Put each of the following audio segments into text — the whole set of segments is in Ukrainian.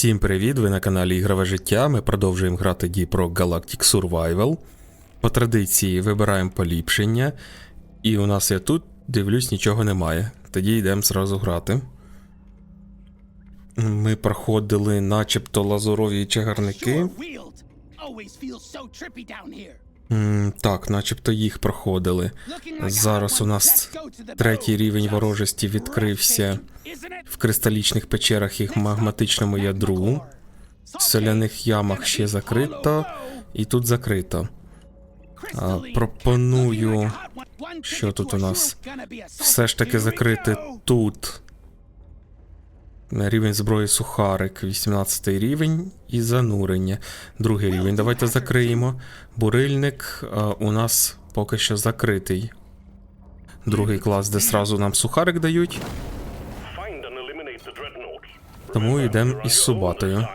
Всім привіт! Ви на каналі Ігрове життя. Ми продовжуємо грати Діпро Galactic Survival. По традиції вибираємо поліпшення. І у нас я тут дивлюсь, нічого немає. Тоді йдемо зразу грати. Ми проходили начебто лазурові чагарники. М, Так, начебто їх проходили. Зараз у нас третій рівень ворожості відкрився в кристалічних печерах і магматичному ядру. В соляних ямах ще закрито, і тут закрито. Crystalline. пропоную, що тут у нас? Все ж таки закрити тут. Рівень зброї сухарик, 18 рівень і занурення. Другий рівень. Давайте закриємо. Бурильник а, у нас поки що закритий. Другий клас, де сразу нам сухарик дають. Тому йдемо із Субатою.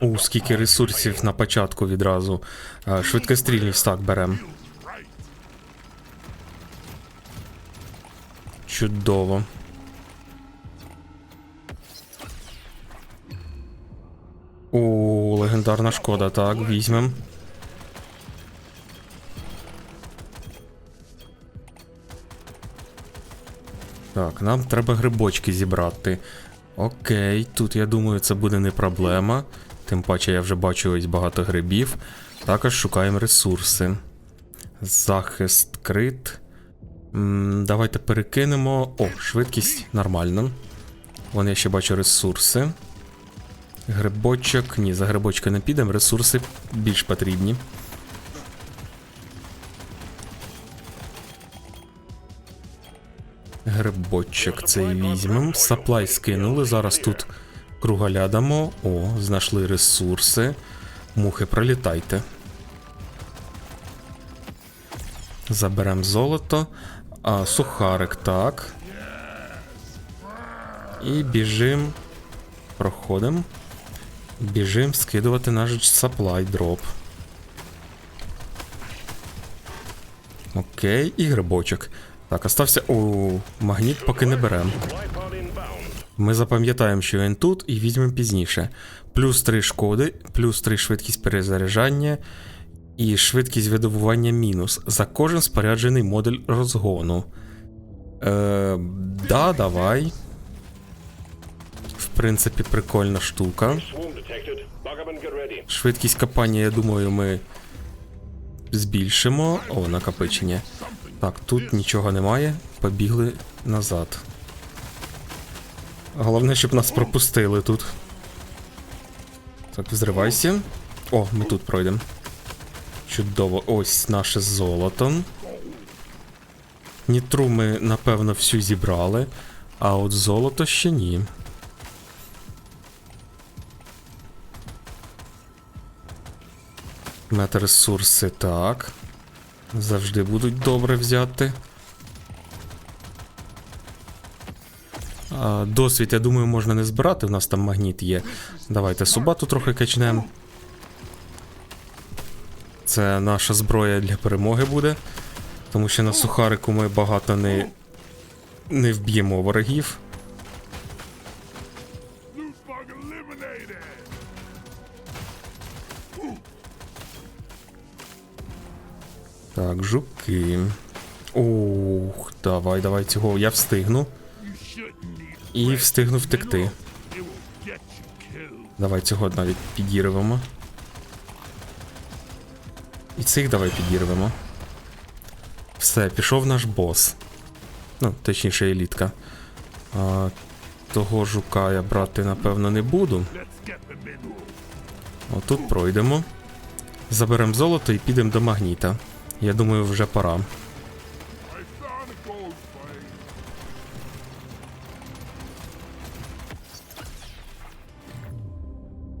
У, скільки ресурсів на початку відразу. А, Швидкострільність так берем. Чудово. О, легендарна шкода, так, візьмем. Так, нам треба грибочки зібрати. Окей, тут я думаю, це буде не проблема. Тим паче я вже бачу ось багато грибів. Також шукаємо ресурси. Захист крит. М, давайте перекинемо. О, швидкість нормально. Вон я ще бачу ресурси. Грибочок. Ні, за грибочки не підемо, ресурси більш потрібні. Грибочок цей візьмемо. Саплай скинули. Зараз тут кругаля. О, знайшли ресурси. Мухи, пролітайте. Заберемо золото. А, сухарик, так. І біжим. Проходимо. Біжим скидувати наш саплай дроп. Окей, і грибочок. Так, остався. О, магніт поки не беремо. Ми запам'ятаємо, що він тут, і візьмемо пізніше. Плюс 3 шкоди, плюс 3 швидкість перезаряджання і швидкість видобування мінус за кожен споряджений модуль розгону. Е, да, давай. В принципі, прикольна штука. Swarm detected. Buggerman, get ready. Швидкість копання, я думаю, ми збільшимо. О, накопичення. Так, тут нічого немає. Побігли назад. Головне, щоб нас пропустили тут. Так, взривайся. О, ми тут пройдемо. Чудово, ось наше золото. Нітру ми, напевно, всю зібрали, а от золото ще ні. Метаресурси, так. Завжди будуть добре взяти. Досвід, я думаю, можна не збирати, у нас там магніт є. Давайте субату трохи качнемо. Це наша зброя для перемоги буде. Тому що на сухарику ми багато не, не вб'ємо ворогів. Так, жуки. Ух, давай, давай цього. Я встигну. І встигну втекти. Давай цього навіть підірвемо. І цих давай підірвемо. Все, пішов наш бос. Ну, точніше, елітка. А, того жука я брати, напевно, не буду. Отут пройдемо. Заберемо золото і підемо до магніта. Я думаю, вже пора.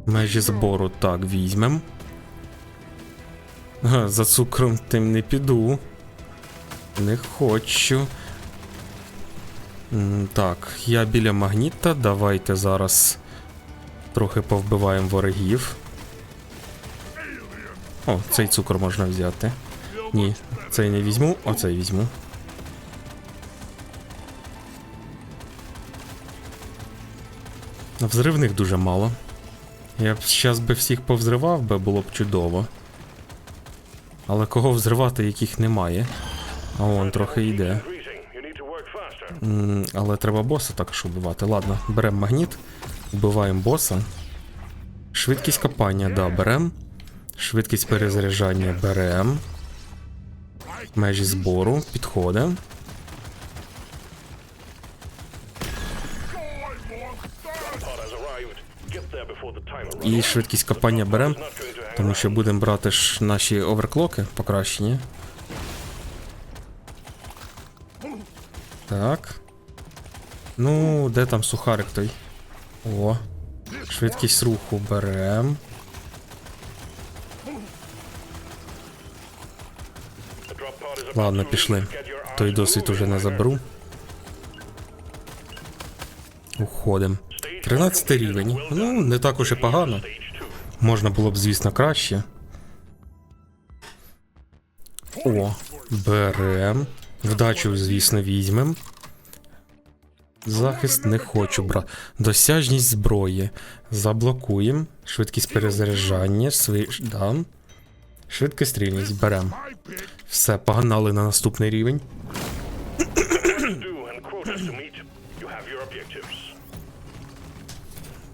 Межі збору так візьмем. За цукром тим не піду. Не хочу. Так, я біля магніта. Давайте зараз трохи повбиваємо ворогів. О, цей цукор можна взяти. Ні, цей не візьму, оцей візьму. Взривних дуже мало. Я б зараз би всіх повзривав би, було б чудово. Але кого взривати, яких немає. А он трохи йде. Але треба боса також убивати. Ладно, беремо магніт, вбиваємо боса. Швидкість копання, да, берем. Швидкість перезаряджання берем. The timer runs. І швидкість копання берем, Not going to hang тому що будемо брати ж наші оверклоки покращені. Так. Ну, де там сухарик той? О. Швидкість руху берем. Ладно, пішли. Той досвід уже не заберу. Уходим. 13 рівень. Ну, не так уж і погано. Можна було б, звісно, краще. О, берем. Вдачу, звісно, візьмем. Захист не хочу брати. Досяжність зброї. Заблокуємо. Швидкість перезаряджання. Сви... Да. Швидкострільність берем. Все, погнали на наступний рівень.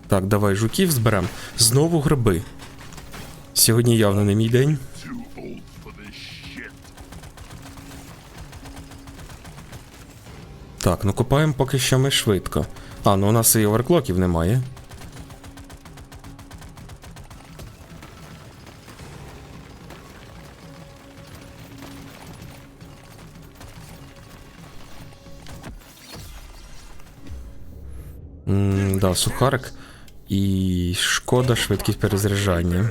Так, давай жуків зберем. Знову гриби. Сьогодні явно не мій день. Так, ну копаємо поки що ми швидко. А, ну у нас і оверклоків немає. М, да, сухарик. І шкода швидкість перезаряджання.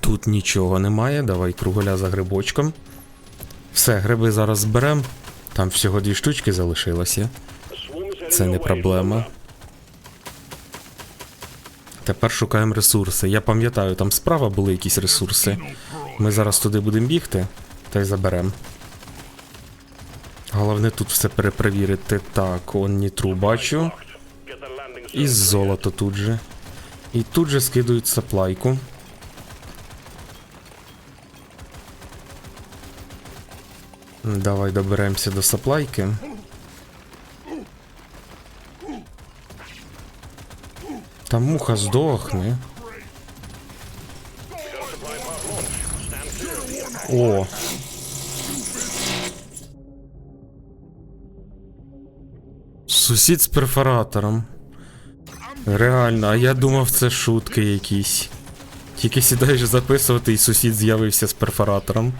Тут нічого немає. Давай круголя за грибочком. Все, гриби зараз зберем. Там всього дві штучки залишилося. Це не проблема. Тепер шукаємо ресурси. Я пам'ятаю, там справа були якісь ресурси. Ми зараз туди будемо бігти та й заберемо. Головне тут все перепровірити. Так, он нітру бачу. І золото тут же. І тут же скидують саплайку. Давай доберемося до саплайки. Та муха здохне. О. Сусід з перфоратором. Реально, а я думав, це шутки якісь. Тільки сідаєш записувати, і сусід з'явився з перфоратором.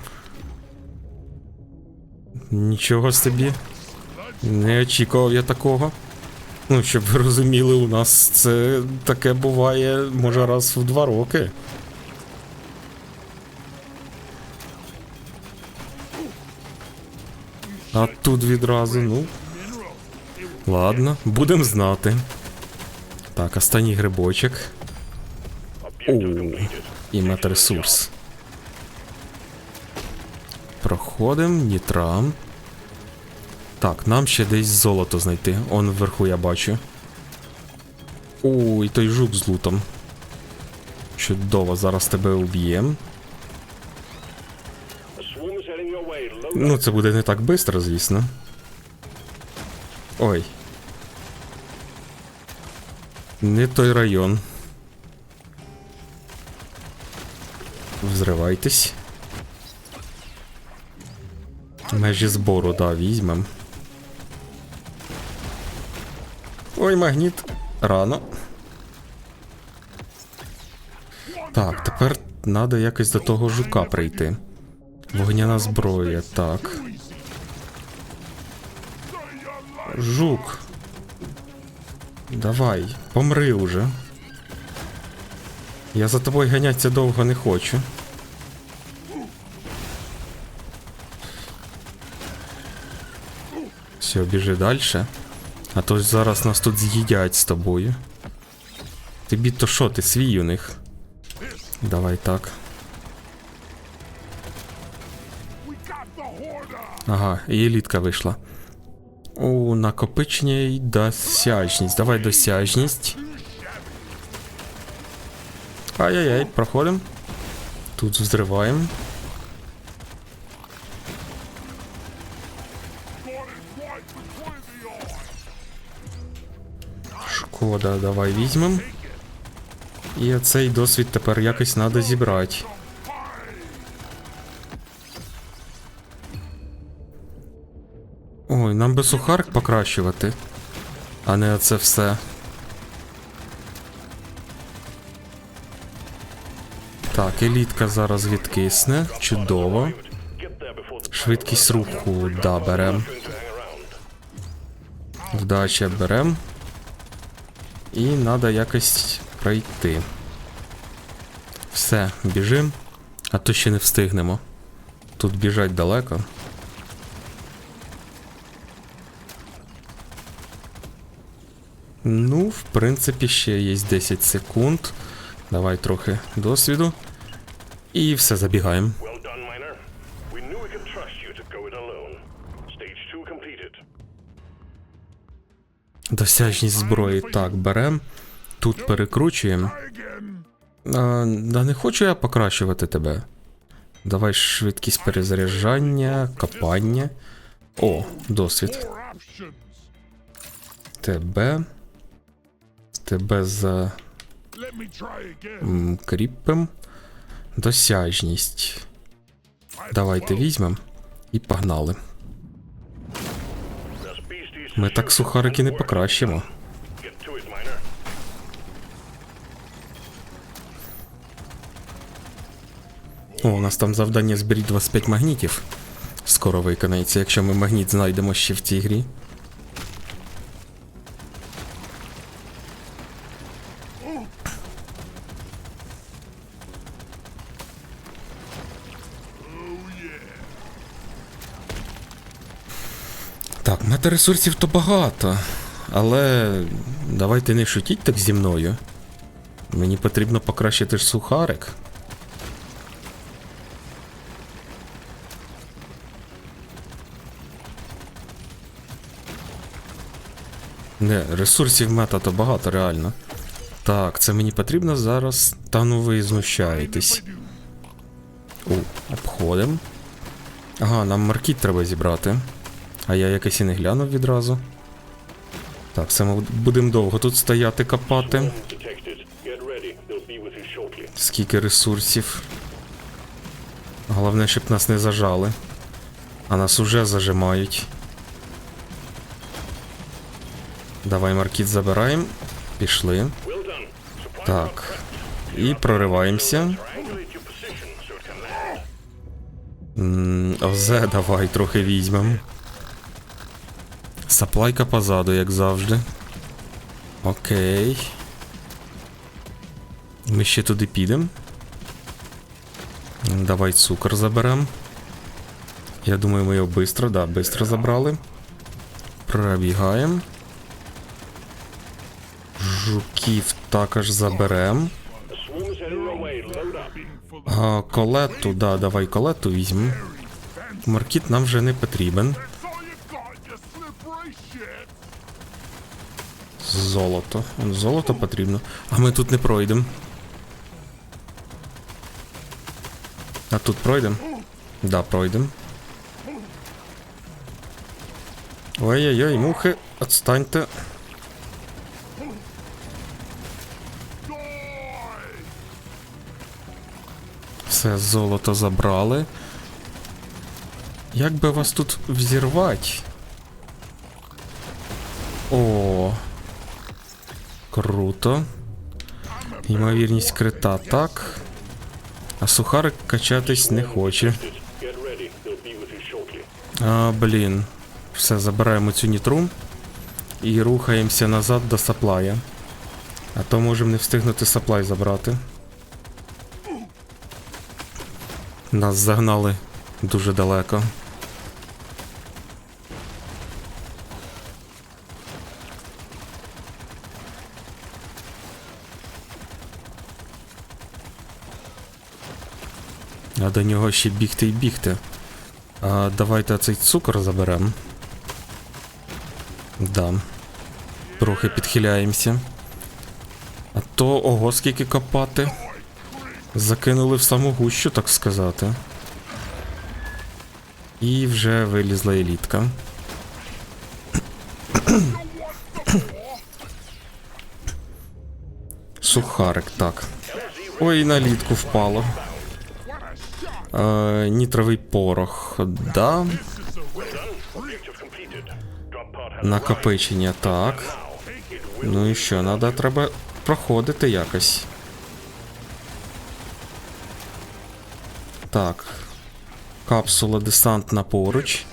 Нічого собі. Не очікував я такого. Ну, щоб ви розуміли, у нас це таке буває, може, раз в два роки. А тут відразу, ну. Ладно, будемо знати. Так, останній грибочок. О, і метресурс. Проходимо, нітрам. Так, нам ще десь золото знайти. Он вверху я бачу. О, і той жук з лутом. Чудово, зараз тебе уб'єм. Ну, це буде не так швидко, звісно. Ой. Не той район. Взривайтесь. Межі збору, да, візьмем. Ой, магніт. Рано. Так, тепер треба якось до того жука прийти. Вогняна зброя, так. Жук. Давай, помри уже. Я за тобою ганятися довго не хочу. Все, біжи далі. А то зараз нас тут з'їдять з тобою. Тобі то що, ти свій у них? Давай так. Ага, і елітка вийшла. У накопичення й досяжність. Давай досяжність. Ай-яй-яй, проходимо. Тут взриваємо. Шкода, давай візьмем. І цей досвід тепер якось треба зібрати. Нам би сухарик покращувати, а не оце все. Так, елітка зараз відкисне. Чудово. Швидкість руху, да, берем. Вдача берем. І треба якось пройти. Все, біжим. А то ще не встигнемо. Тут біжать далеко. Ну, в принципі, ще є 10 секунд. Давай трохи досвіду. І все, забігаємо. Well done, miner. We knew we could trust you to go it alone. Stage 2 completed. Досяжність зброї. Так, берем. Тут перекручуємо. А, да не хочу я покращувати тебе. Давай швидкість перезаряджання, копання. О, досвід. Тебе. Тебе за Let me try again. м, кріпем. Досяжність. Давайте візьмемо і погнали. Ми так сухарики не покращимо. О, у нас там завдання зберіть 25 магнітів. Скоро виконається, якщо ми магніт знайдемо ще в цій грі. Так, метаресурсів то багато. Але давайте не шутіть так зі мною. Мені потрібно покращити ж сухарик. Не, ресурсів мета то багато, реально. Так, це мені потрібно зараз. Та ну ви знущаєтесь. О, обходим. Ага, нам маркіт треба зібрати. А я якось і не глянув відразу. Так, це ми будемо довго тут стояти копати. Скільки ресурсів. Головне, щоб нас не зажали. А нас уже зажимають. Давай маркіт забираємо. Пішли. Так. І прориваємося. Озе, давай трохи візьмемо. Саплайка позаду, як завжди. Окей. Ми ще туди підемо. Давай цукор заберемо. Я думаю, ми його швидко, да, швидко забрали. Пробігаємо. Жуків також заберемо. Колету, да, давай колету візьмемо. Маркіт нам вже не потрібен. Золото. Золото потрібно. А ми тут не пройдемо. А тут пройдемо? Да, пройдемо. Ой-ой-ой, мухи, отстаньте. Все, золото забрали. Як би вас тут взірвати? О. Круто. Ймовірність крита так. А сухарик качатись не хоче. А, блін. Все, забираємо цю нітру і рухаємося назад до саплая. А то можемо не встигнути саплай забрати. Нас загнали дуже далеко. До нього ще бігти і бігти. А, давайте цей цукор заберемо. Да. Трохи підхиляємося. А то ого, скільки копати. Закинули в саму гущу, так сказати. І вже вилізла елітка. Сухарик, так. Ой, на літку впало. Е, нітровий порох. Да. Накопичення, так. Ну і що, надо, треба проходити якось. Так. Капсула десантна поруч.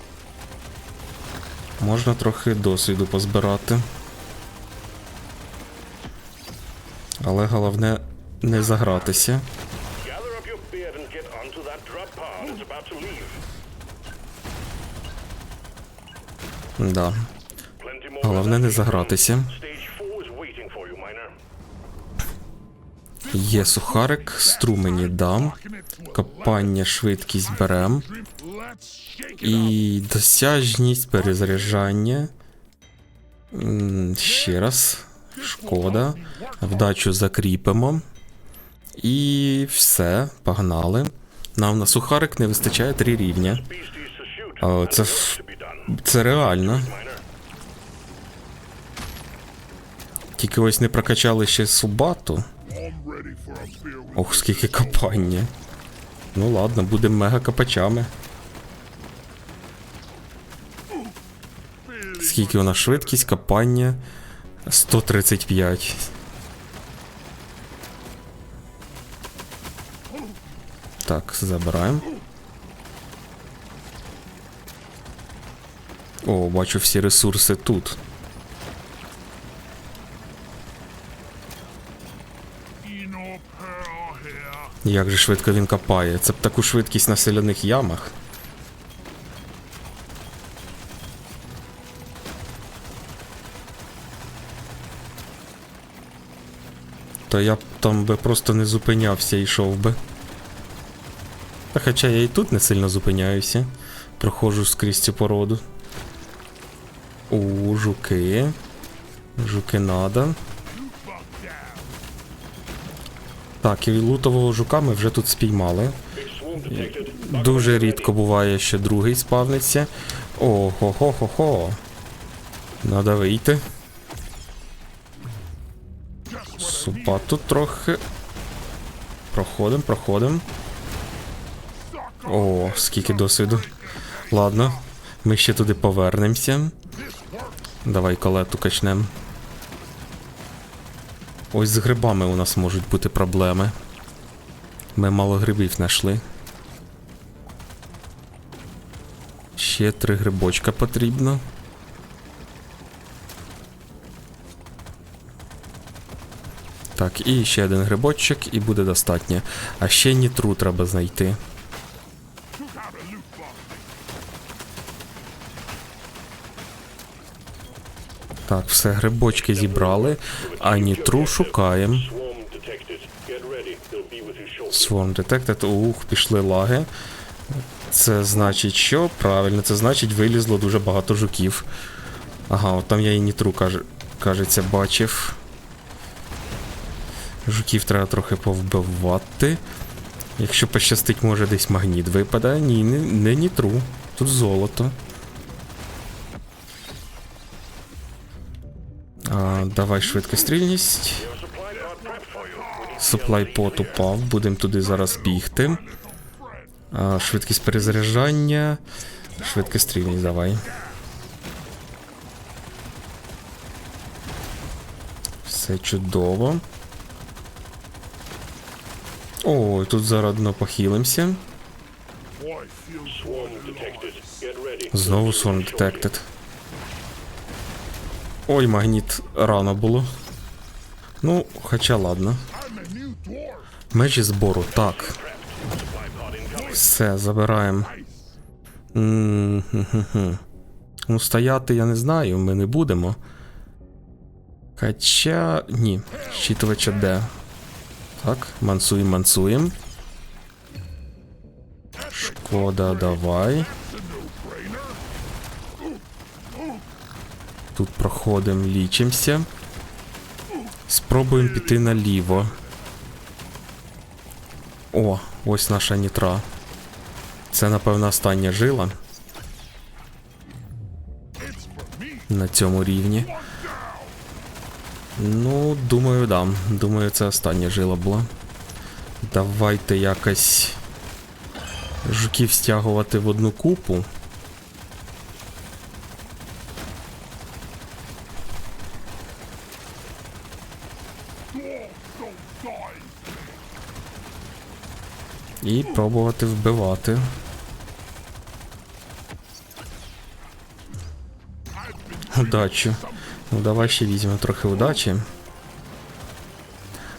Можна трохи досвіду позбирати. Але головне не загратися. Да. Головне не загратися. Stage 4 is waiting for you, miner. Є сухарик, струмені дам. Копання, швидкість берем. І досяжність перезаряджання. Ще раз. Шкода. Вдачу закріпимо. І все, погнали. Нам на сухарик не вистачає три рівня. А, це, done. Це реально. Тільки ось не прокачали ще субату. Ох, скільки копання. Ну ладно, будемо мега копачами. Скільки у нас швидкість копання? 135. Так, забираємо. О, бачу всі ресурси тут. Як же швидко він копає. Це б таку швидкість на селяних ямах. То я б там би просто не зупинявся і йшов би. Та хоча я і тут не сильно зупиняюся. Проходжу скрізь цю породу. У, жуки. Жуки надо. Так, і лутового жука ми вже тут спіймали. Дуже рідко буває, що другий спавниться. О, хо хо хо хо Надо вийти. Супа тут трохи. Проходим, проходим. О, скільки досвіду. Ладно, ми ще туди повернемося. Давай колету качнем. Ось з грибами у нас можуть бути проблеми. Ми мало грибів знайшли. Ще три грибочка потрібно. Так, і ще один грибочок, і буде достатньо. А ще нітру треба знайти. Так, все, грибочки зібрали, а нітру шукаємо. Swarm detected. Ух, пішли лаги. Це значить що? Правильно, це значить вилізло дуже багато жуків. Ага, от там я і нітру, каже, кажеться, бачив. Жуків треба трохи повбивати. Якщо пощастить, може десь магніт випаде. Ні, не, не нітру. Тут золото. А, давай швидкострільність. Your supply pod prepped for you. We need Суплай пот упав, будемо туди зараз бігти. А, швидкість перезаряджання. Швидкість стрільність, давай. Все чудово. О, тут зарадно похилимося. Знову Swarm Detected. Ой, магніт рано було. Ну, хоча ладно. Межі збору, так. Все, забираємо. Ну, стояти я не знаю, ми не будемо. Хоча. Ні, щитувача де. Так, мансуємо, мансуємо. Шкода, давай. Тут проходимо, лічимося. Спробуємо піти наліво. О, ось наша нітра. Це, напевно, остання жила. На цьому рівні. Ну, думаю, да. Думаю, це остання жила була. Давайте якось жуків стягувати в одну купу. І пробувати вбивати. Удачі. Ну, давай ще візьмемо трохи удачі.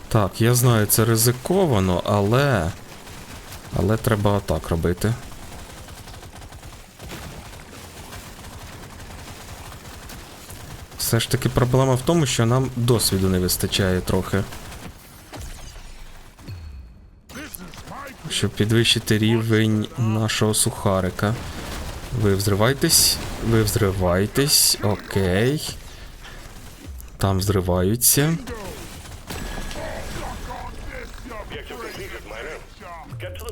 Так, я знаю, це ризиковано, але. Але треба отак робити. Все ж таки проблема в тому, що нам досвіду не вистачає трохи. Щоб підвищити рівень нашого сухарика. Ви взривайтесь, ви взривайтесь, окей. Там the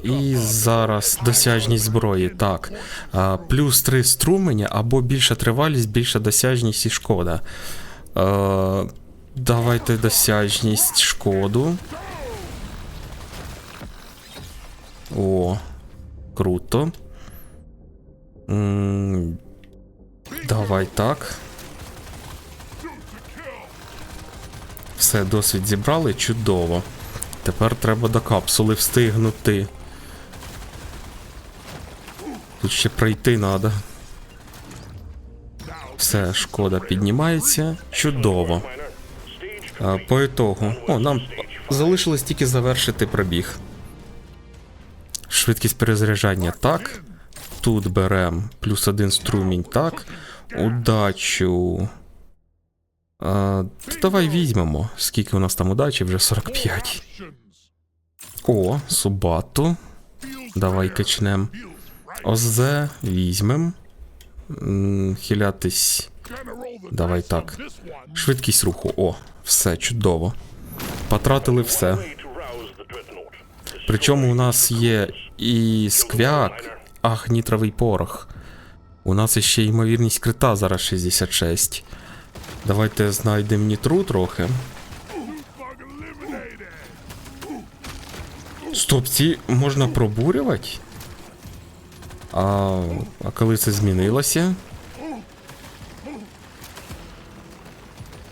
І зараз досяжність зброї. Так. А, плюс 3 струменя або більша тривалість, більша досяжність і шкода. А, давайте досяжність шкоду. О, круто. Давай так. Все, досвід зібрали, чудово. Тепер треба до капсули встигнути. Тут ще пройти треба. Все, шкода піднімається. Чудово. А, по ітогу. О, нам залишилось тільки завершити пробіг. Швидкість перезаряджання так. Тут берем плюс один струмінь так. Удачу. А, давай візьмемо. Скільки у нас там удачі? Вже 45. О, Субату. Давай качнем. Озе візьмем. Хилятись. Давай так. Швидкість руху. О, все чудово. Потратили все. Причому у нас є і сквяк, ах, нітровий порох. У нас іще ймовірність крита зараз 66. Давайте знайдемо нітру трохи. Стоп, ці можна пробурювати? А, а коли це змінилося?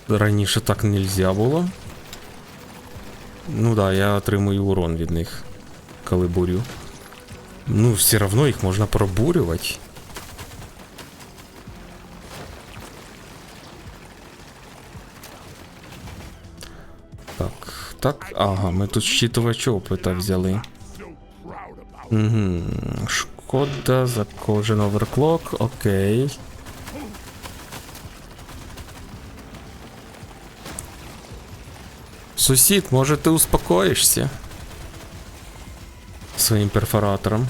Раніше так нельзя було. Ну да, я отримую урон від них, коли бурю. Ну, все равно їх можна пробурювати. Так, так, ага, ми тут щитувач опита взяли. Угу. Шкода за кожен оверклок, окей. Сусід, може ти успокоїшся? Своїм перфоратором.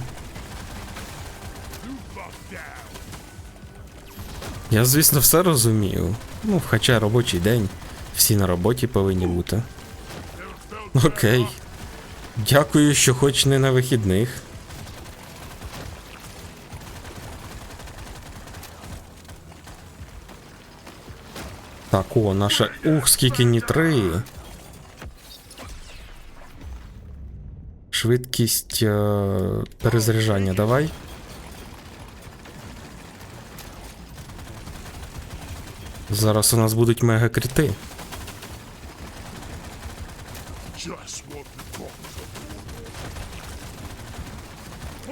Я, звісно, все розумію. Ну, хоча робочий день. Всі на роботі повинні бути. Окей. Дякую, що хоч не на вихідних. Так, о, наша. Ух, скільки нітри. Швидкість е, перезаряджання давай. Зараз у нас будуть the doctor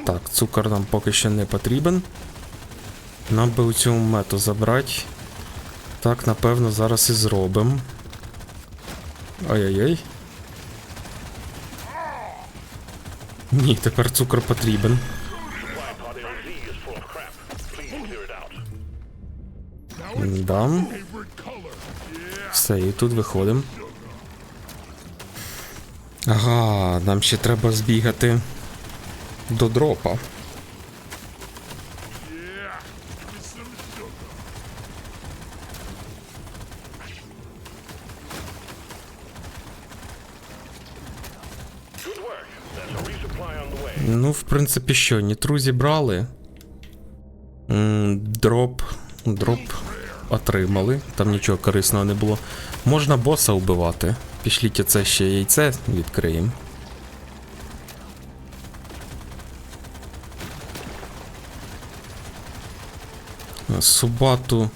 Так, цукор нам поки що не потрібен. Нам би у цьому мету забрати. Так, напевно, зараз і зробимо. Ай-яй-яй. Ні, тепер цукор потрібен. Дам. Все, і тут виходимо. Ага, нам ще треба збігати до дропа. Ну, в принципі, що, нітру зібрали. Дроп. Дроп отримали. Там нічого корисного не було. Можна боса вбивати. Пішліть оце ще яйце відкриємо. Субату,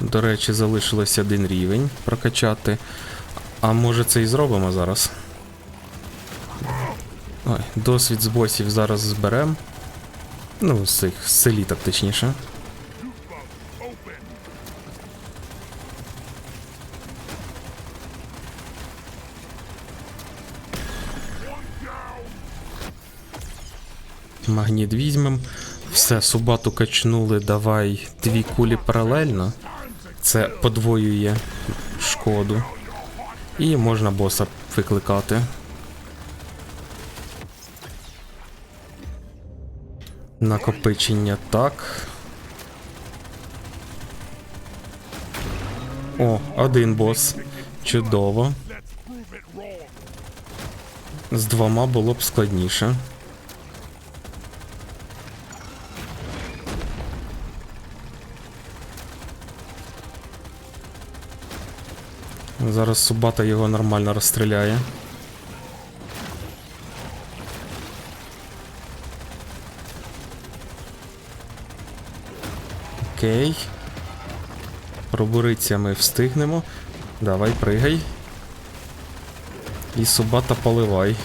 до речі, залишилось один рівень прокачати. А може це і зробимо зараз? Досвід з босів зараз зберем. Ну, з цих з селіток, точніше. Магніт візьмем. Все, субату качнули, давай дві кулі паралельно. Це подвоює шкоду. І можна боса викликати. Накопичення так. О, один бос. Чудово. З двома було б складніше. Зараз Субата його нормально розстріляє. Окей. Пробуритися ми встигнемо. Давай, пригай. І Субата поливай.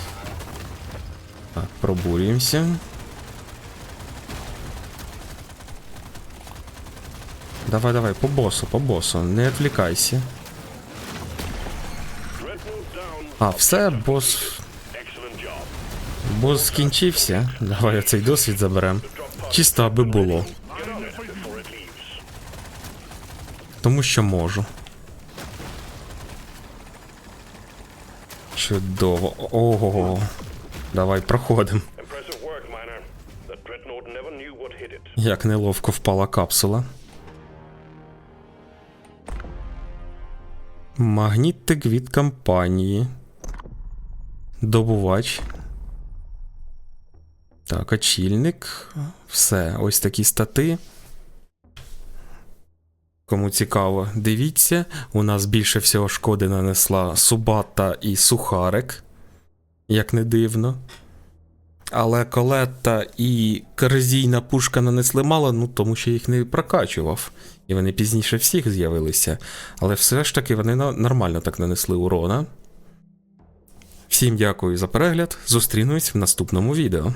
Так, пробурюємося. Давай, давай, по босу, по босу, не відвлікайся. А, все, бос. Бос скінчився. Давай оцей досвід заберем. Чисто аби було. Тому що можу. Чудово. Ого. Давай проходимо. Як неловко впала капсула. Магнітик від компанії. Добувач. Так, очільник. Все, ось такі стати. Кому цікаво, дивіться. У нас більше всього шкоди нанесла Субата і Сухарик. Як не дивно. Але колетта і корозійна пушка нанесли мало, ну тому що їх не прокачував. І вони пізніше всіх з'явилися. Але все ж таки вони нормально так нанесли урона. Всім дякую за перегляд. Зустрінемось в наступному відео.